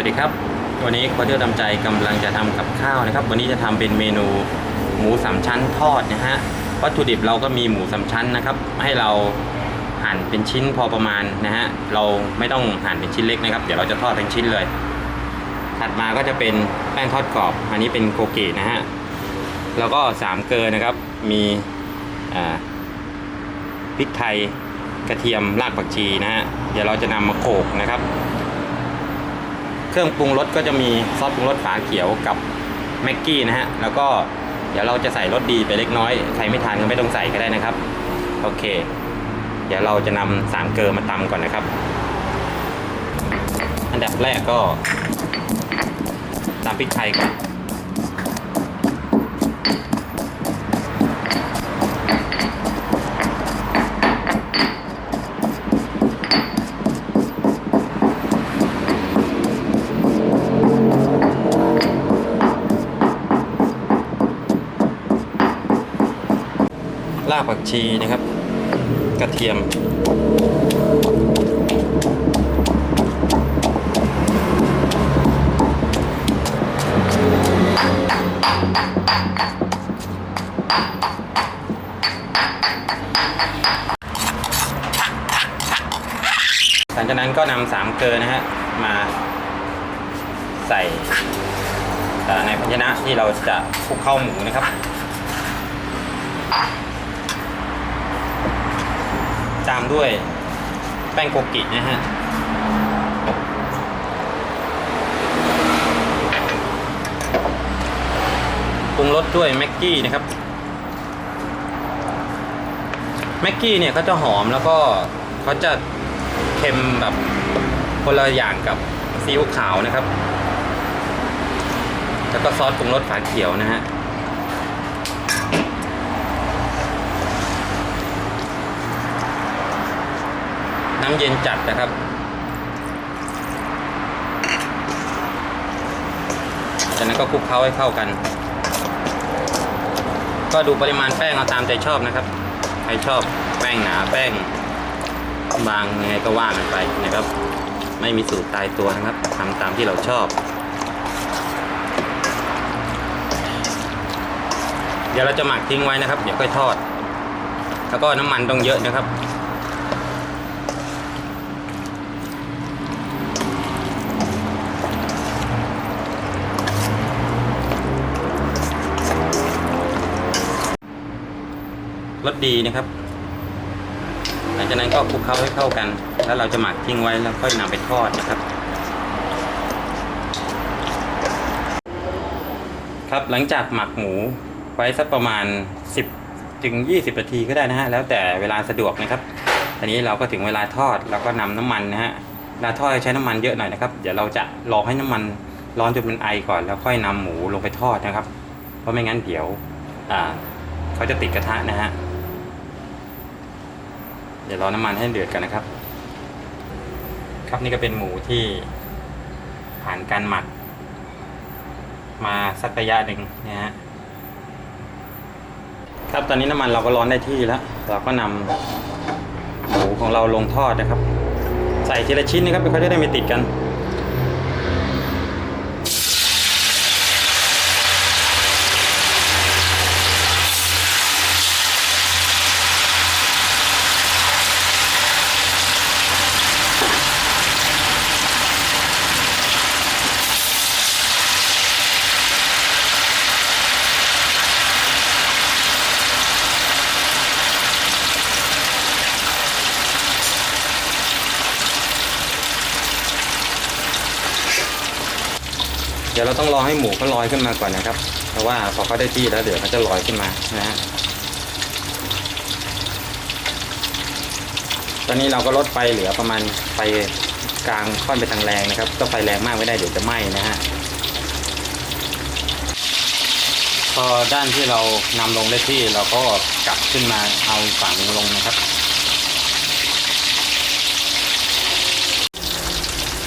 วัสดีครับ วันนี้โค้เที่ยวตามใจกำลังจะทำกับข้าวนะครับ วันนี้จะทำเป็นเมนูหมูสามชั้นทอดนะฮะวัตถุดิบเราก็มีหมูสามชั้นนะครับ ให้เราหั่นเป็นชิ้นพอประมาณนะฮะเราไม่ต้องหั่นเป็นชิ้นเล็กนะครับ เดี๋ยวเราจะทอดเป็นชิ้นเลย ถัดมาก็จะเป็นแป้งทอดกรอบ อันนี้เป็นโกกินะฮะแล้วก็สามเกลือนะครับมีพริกไทยกระเทียมรากผักชีนะฮะเดี๋ยวเราจะนำมาโขกนะครับ เครื่องปรุงรสก็จะมีซอสปรุงรสฝาเขียวกับแม็กกี้นะฮะ แล้วก็เดี๋ยวเราจะใส่รสดีไปเล็กน้อย ใครไม่ทานก็ไม่ต้องใส่ก็ได้นะครับ โอเค เดี๋ยวเราจะนำสามเกลือมาตำก่อนนะครับ อันดับแรกก็ตำพริกไทยก่อนากผักชีนะครับ กระเทียม หลังจากนั้นก็นำสามเกลือนะฮะ มาใส่ในภาชนะที่เราจะคลุกข้าวหมูนะครับ ตามด้วย แป้งโกกินะฮะปรุงรสด้วยแม็กกี้นะครับแม็กกี้เนี่ยเขาจะหอมแล้วก็เขาจะเค็มแบบคนละอย่างกับซีอิ๊วขาวนะครับ แล้วก็ซอสปรุงรสฝาเขียวนะฮะ น้ำเย็นจัดนะครับ จากนั้นก็คลุกเคล้าให้เข้ากัน ก็ดูปริมาณแป้งเอาตามใจชอบนะครับ ใครชอบแป้งหนาแป้งบางยังไงก็ว่ากันไปนะครับ ไม่มีสูตรตายตัวนะครับทำตามที่เราชอบ เดี๋ยวเราจะหมักทิ้งไว้นะครับ เดี๋ยวค่อยทอด แล้วก็น้ำมันต้องเยอะนะครับ รสดีนะครับ หลังจากนั้นก็คลุกเคล้าให้เข้ากัน แล้วเราจะหมักทิ้งไว้แล้วค่อยนำไปทอดนะครับ ครับหลังจากหมักหมูไว้สักประมาณ 10ถึง20นาทีก็ได้นะฮะแล้วแต่เวลาสะดวกนะครับทีนี้เราก็ถึงเวลาทอดแล้วก็นำน้ำมันนะฮะเวลาทอดใช้น้ำมันเยอะหน่อยนะครับ เดี๋ยวเราจะรอให้น้ำมันร้อนจนเป็นไอก่อน แล้วค่อยนำหมูลงไปทอดนะครับ เพราะไม่งั้นเดี๋ยว อ่าเขาจะติดกระทะนะฮะ เดี๋ยวรอน้ำมันให้เดือดกันนะครับ ครับนี่ก็เป็นหมูที่ผ่านการหมัก มาสักระยะหนึ่งนะฮะครับตอนนี้น้ำมันเราก็ร้อนได้ที่แล้ว เราก็นำหมูของเราลงทอดนะครับ ใส่ทีละชิ้นนะครับเพื่อจะได้ไม่ติดกัน ดี๋ยวเราต้องรอให้หมูเขาลอยขึ้นมาก่อนนะครับ เพราะว่าพอเขาได้ที่แล้วเดี๋ยวเขาจะลอยขึ้นมานะฮะตอนนี้เราก็ลดไฟเหลือประมาณไฟกลางค่อนไปทางแรงนะครับก็ไฟแรงมากไม่ได้เดี๋ยวจะไหม้นะฮะพอด้านที่เรานำลงได้ที่เราก็กลับขึ้นมาเอาฝั่งลงนะครับ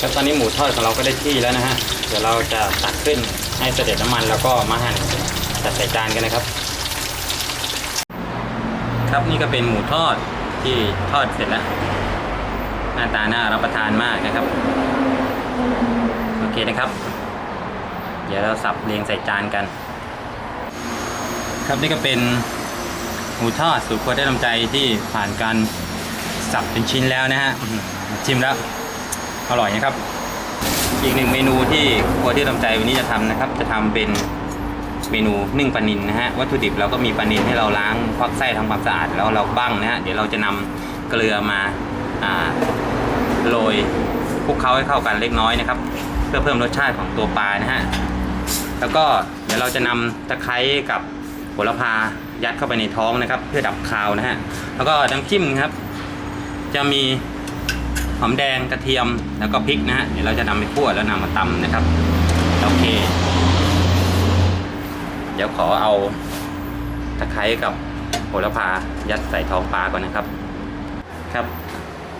ครับตอนนี้หมูทอดของเราก็ได้ที่แล้วนะฮะ ดี๋ยวเราจะตักขึ้นให้เสด็จน้ำมันแล้วก็มาหั่นจัดใส่จานกันนะครับ ครับนี่ก็เป็นหมูทอดที่ทอดเสร็จแล้วหน้าตาน่ารับประทานมากนะครับ โอเคนะครับ เดี๋ยวเราสับเรียงใส่จานกัน ครับนี่ก็เป็นหมูทอดสูตรครัวได้ลำใจที่ผ่านการสับเป็นชิ้นแล้วนะฮะชิมแล้วอร่อยนะครับ อีกหนึ่งเมนูที่ครัวที่ลำใจวันนี้จะทำนะครับ จะทำเป็นเมนูนึ่งปลานินนะฮะวัตถุดิบเราก็มีปลานินให้เราล้างควักไส้ทำความสะอาดแล้วเราบ้างนะฮะเดี๋ยวเราจะนำเกลือมาอ่าโรยคลุกเคล้าให้เข้ากันเล็กน้อยนะครับ เพื่อเพิ่มรสชาติของตัวปลานะฮะแล้วก็เดี๋ยวเราจะนำตะไคร้กับโหระพายัดเข้าไปในท้องนะครับ เพื่อดับคาวนะฮะแล้วก็น้ำจิ้มครับ จะมี หอมแดงกระเทียมแล้วก็พริกนะฮะเดี๋ยวเราจะนำไปคั่วแล้วนำมาตำนะครับโอเค เดี๋ยวขอเอาตะไคร้กับโหระพายัดใส่ท้องปลาก่อนนะครับ ครับ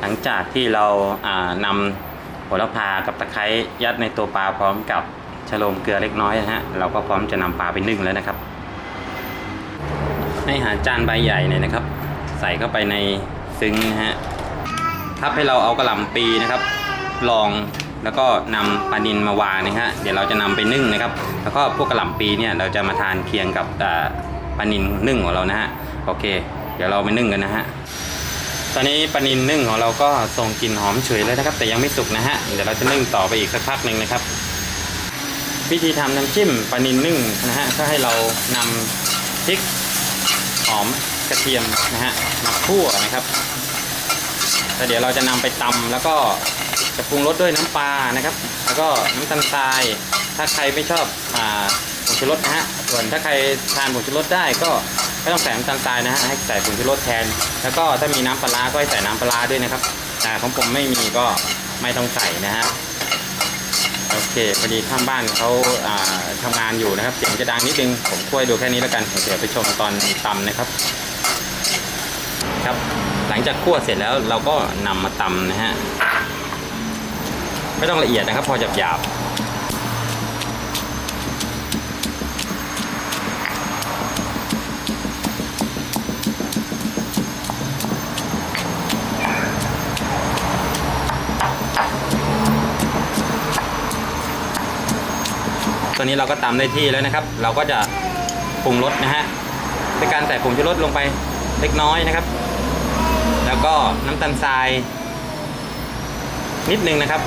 หลังจากที่เราอ่านำโหระพากับตะไคร้ยัดในตัวปลาพร้อมกับชโลมเกลือเล็กน้อยนะฮะเราก็พร้อมจะนำปลาไปนึ่งแล้วนะครับ ให้หาจานใบใหญ่หน่อยนะครับ ใส่เข้าไปในซึ้งนะฮะ ทับให้เราเอากระหล่ำปีนะครับลองแล้วก็นำปลานินมาวางนะฮะเดี๋ยวเราจะนำไปนึ่งนะครับ แล้วก็พวกกระหล่ำปีเนี่ยเราจะมาทานเคียงกับปลานินนึ่งของเรานะฮะโอเค เดี๋ยวเราไปนึ่งกันนะฮะตอนนี้ปลานินนึ่งของเราก็ส่งกลิ่นหอมเฉยแล้วนะครับ แต่ยังไม่สุกนะฮะเดี๋ยวเราจะนึ่งต่อไปอีกสักพักหนึ่งนะครับ วิธีทำน้ำจิ้มปลานินนึ่งนะฮะก็ให้เรานำพริกหอมกระเทียมนะฮะมาคั่วนะครับ แล้วเดี๋ยวเราจะนำไปตำแล้วก็จะปรุงรสด้วยน้ำปลานะครับ แล้วก็น้ำตาลทราย ถ้าใครไม่ชอบอ่าผงชูรสนะฮะส่วนถ้าใครทานผงชูรสได้ก็ไม่ต้องใส่น้ำตาลทรายนะฮะให้ใส่ผงชูรสแทน แล้วก็ถ้ามีน้ำปลาก็ให้ใส่น้ำปลาด้วยนะครับแต่ของผมไม่มีก็ไม่ต้องใส่นะฮะโอเคพอดีข้างบ้านเขาอ่าทำงานอยู่นะครับ เสียงจะดังนิดนึงผมช่วยดูแค่นี้แล้วกันเดี๋ยวไปชมตอนตำนะครับ ครับ หลังจากคั่วเสร็จแล้วเราก็นำมาตำนะฮะ ไม่ต้องละเอียดนะครับ พอหยาบๆตัวนี้เราก็ตำได้ที่แล้วนะครับ เราก็จะปรุงรสนะฮะด้วยการใส่ผงชูรสลงไปเล็กน้อยนะครับ แล้วก็น้ำตาลทราย นิดนึงนะครับ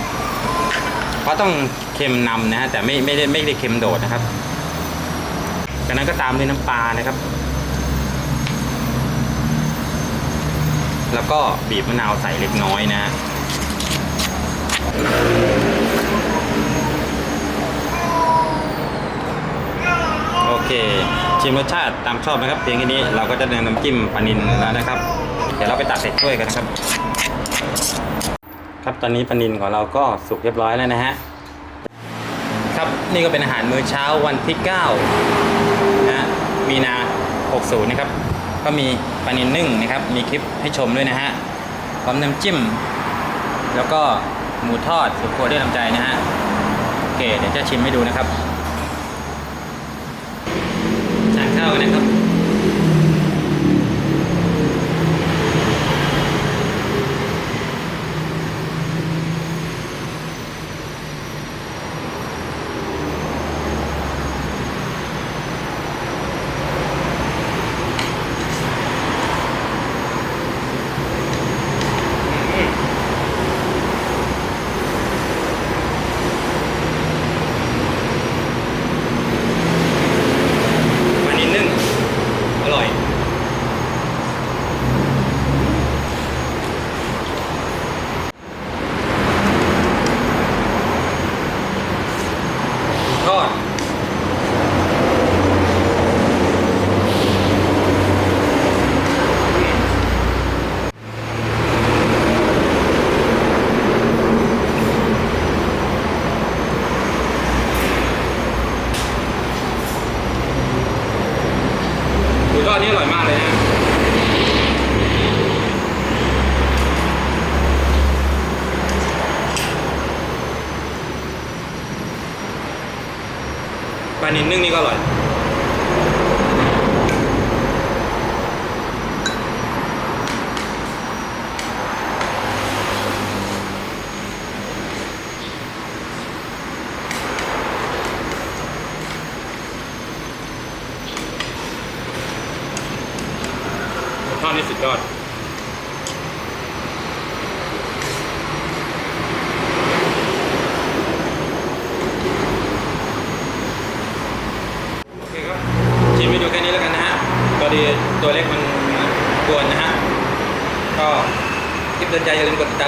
เพราะต้องเค็มนำนะฮะแต่ไม่ไม่ได้ไม่ได้เค็มโดดนะครับ จากนั้นก็ตามด้วยน้ำปลานะครับ แล้วก็บีบมะนาวใส่เล็กน้อยนะฮะโอเค ชิมรสชาติตามชอบนะครับเพียงแค่นี้เราก็จะเดินน้ำจิ้มปลานินแล้วนะครับ เดี๋ยวเราไปตักใส่ถ้วยกันนะครับ ครับตอนนี้ปลานินของเราก็สุกเรียบร้อยแล้วนะฮะครับนี่ก็เป็นอาหารมื้อเช้าวันที่9นะมีนา 60 นะครับ ก็มีปลานินนึ่งนะครับ มีคลิปให้ชมด้วยนะฮะพร้อมน้ำจิ้ม แล้วก็หมูทอดสุดโคตรได้น้ำใจนะฮะโอเคเดี๋ยวจะชิมให้ดูนะครับทานข้าวกันนะครับ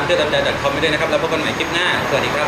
เตือนใจอกดติดตามเพื่อมไม่ได้นะครับ แล้วพบกันใหม่คลิปหน้า สวัสดีครับ